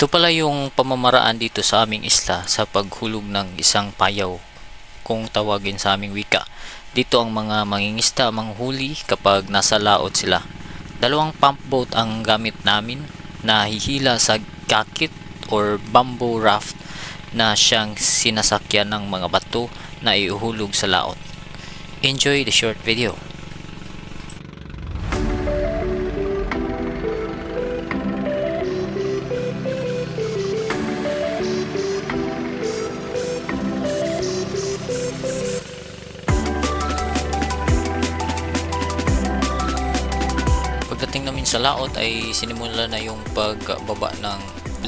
Ito pala yung pamamaraan dito sa aming isla sa paghulog ng isang payaw kung tawagin sa aming wika. Dito ang mga mangingista manghuli kapag nasa laot sila. Dalawang pump boat ang gamit namin na hihila sa kakit or bamboo raft na siyang sinasakyan ng mga bato na iuhulog sa laot. Enjoy the short video. Pagdating namin sa laot ay sinimula na yung pagbaba ng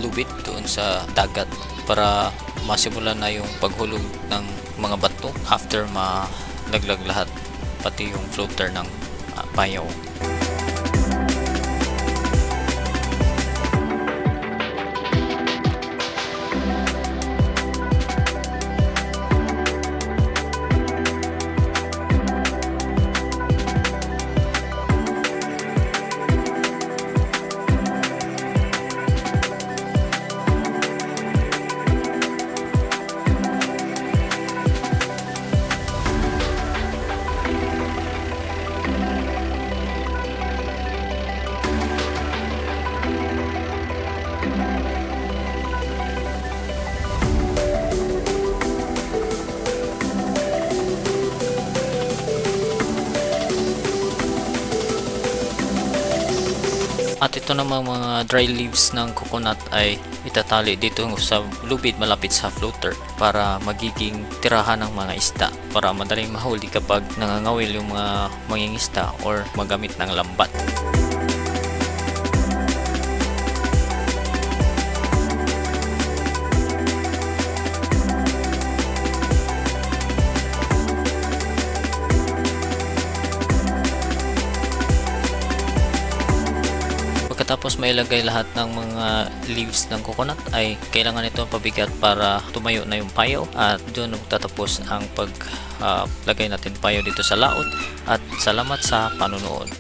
lubid doon sa dagat para masimulan na yung paghulog ng mga bato after malaglag lahat pati yung floater ng ah, payaw. At ito namang mga dry leaves ng coconut ay itatali dito sa lubid malapit sa floater para magiging tirahan ng mga isda para madaling mahuli kapag nangangawil yung mga mangingisda or magamit ng lambat. Pagkatapos mailagay lahat ng mga leaves ng coconut ay kailangan ito pabigat para tumayo na yung payo at doon tatapos ang paglagay natin payo dito sa laot at salamat sa panunood.